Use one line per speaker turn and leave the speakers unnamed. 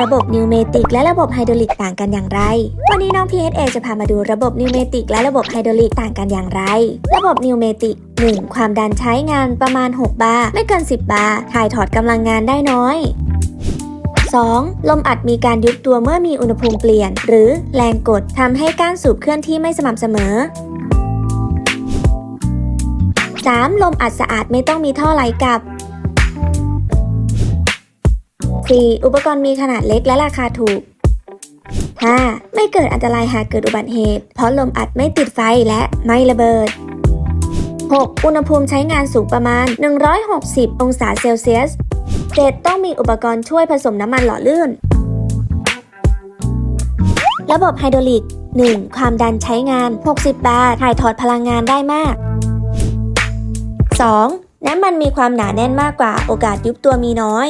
ระบบนิวเมติกและระบบไฮดรอลิกต่างกันอย่างไร วันนี้น้อง PSA จะพามาดูระบบนิวเมติกและระบบไฮดรอลิกต่างกันอย่างไร ระบบนิวเมติก 1. ความดันใช้งานประมาณ 6 บาร์ไม่เกิน 10 บาร์ถ่ายถอดกำลังงานได้น้อย 2. ลมอัดมีการยุบตัวเมื่อมีอุณหภูมิเปลี่ยน หรือแรงกดทำให้ก้านสูบเคลื่อนที่ไม่สม่ำเสมอ 3. ลมอัดสะอาดไม่ต้องมีท่อไหลกลับ 4. อุปกรณ์มีขนาดเล็กและราคาถูก 5. ไม่เกิดอันตรายหากเกิดอุบัติเหตุ เพราะลมอัดไม่ติดไฟและไม่ระเบิด 6. อุณหภูมิใช้งานสูงประมาณ 160 องศาเซลเซียส 7. ต้องมีอุปกรณ์ช่วยผสมน้ำมันหล่อลื่น ระบบไฮดรอลิก 1. ความดันใช้งาน 60 บาร์ถ่ายถอดพลังงานได้มาก 2. น้ำมันมีความหนาแน่นมากกว่าโอกาสยุบตัวมีน้อย